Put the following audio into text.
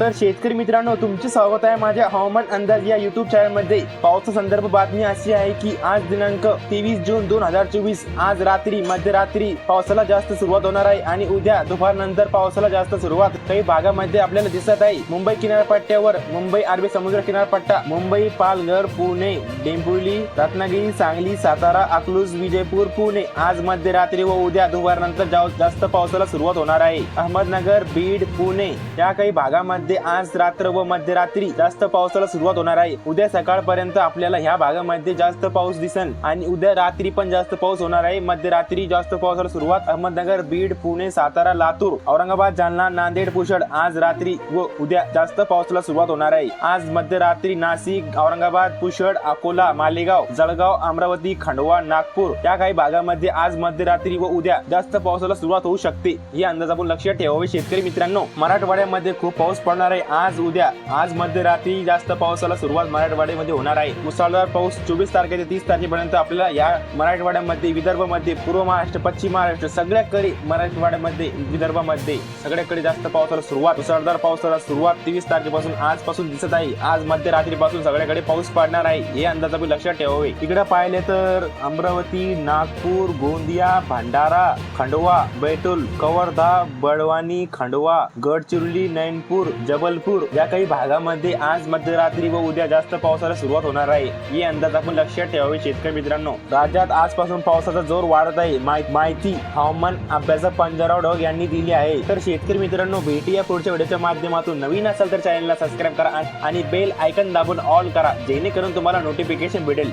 तर शेतकरी मित्रांनो तुमचे स्वागत आहे माझ्या हवामान अंदाज या युट्यूब चॅनलमध्ये. पावसा संदर्भ बातमी अशी आहे की आज दिनांक तेवीस जून दोन हजार चोवीस आज रात्री मध्यरात्री पावसाला जास्त सुरुवात होणार आहे आणि उद्या दुपारनंतर पावसाला जास्त सुरुवात. काही भागामध्ये आपल्याला दिसत आहे मुंबई किनारपट्ट्यावर मुंबई अरबी समुद्र किनारपट्टा मुंबई पालघर पुणे डेंबुली रत्नागिरी सांगली सातारा अकलूज विजयपूर पुणे. आज मध्यरात्री व उद्या दुपारनंतर जाव- जास्त पावसाला सुरुवात होणार आहे. अहमदनगर बीड पुणे या काही भागामध्ये आज रात्र व मध्यरात्री जास्त पावसाला सुरुवात होणार आहे. उद्या सकाळपर्यंत आपल्याला ह्या भागामध्ये जास्त पाऊस दिसन आणि उद्या रात्री पण जास्त पाऊस होणार आहे. मध्यरात्री जास्त पावसाला सुरुवात अहमदनगर बीड पुणे सातारा लातूर औरंगाबाद जालना नांदेड पुषड आज रात्री व उद्या जास्त पावसाला सुरुवात होणार आहे. आज मध्यरात्री नाशिक औरंगाबाद पुषड अकोला मालेगाव जळगाव अमरावती खंडवा नागपूर या काही भागामध्ये आज मध्यरात्री व उद्या जास्त पावसाला सुरुवात होऊ शकते. हे अंदाज आपण लक्षात ठेवावे शेतकरी मित्रांनो. मराठवाड्यामध्ये खूप पाऊस पडणार आहे. आज उद्या आज मध्यरात्री जास्त पावसाला सुरुवात मराठवाड्यामध्ये होणार आहे. मुसळधार पाऊस चोवीस तारखे ते तीस तारखेपर्यंत आपल्याला या मराठवाड्यामध्ये विदर्भामध्ये पूर्व महाराष्ट्र पश्चिम महाराष्ट्र सगळ्याकडे मराठवाड्यामध्ये विदर्भामध्ये सगळ्याकडे जास्त पावसाला सुरुवात. मुसळधार पावसाला सुरुवात तेवीस तारखेपासून आजपासून दिसत आहे. आज मध्यरात्रीपासून सगळ्याकडे पाऊस पडणार आहे. हे अंदाज आपण लक्षात ठेवावे. इकडे पाहिले तर अमरावती नागपूर गोंदिया भंडारा खंडवा बैतूल कवर्धा बडवानी खंडवा गडचिरोली नैनपूर जबलपूर या काही भागामध्ये आज मध्यरात्री व उद्या जास्त पावसाला सुरुवात होणार आहे. हे अंदाज आपण लक्षात ठेवावे शेतकरी मित्रांनो. राज्यात आजपासून पावसाचा जोर वाढत आहे. माहिती हवामान अभ्यासक पंजाराव डॉग यांनी दिली आहे. तर शेतकरी मित्रांनो भेटी या पुढच्या व्हिडिओच्या माध्यमातून. नवीन असाल तर चॅनलला सबस्क्राईब करा आणि बेल आयकन दाबून ऑल करा. जेणेकरून तुम्हाला नोटिफिकेशन भेटेल.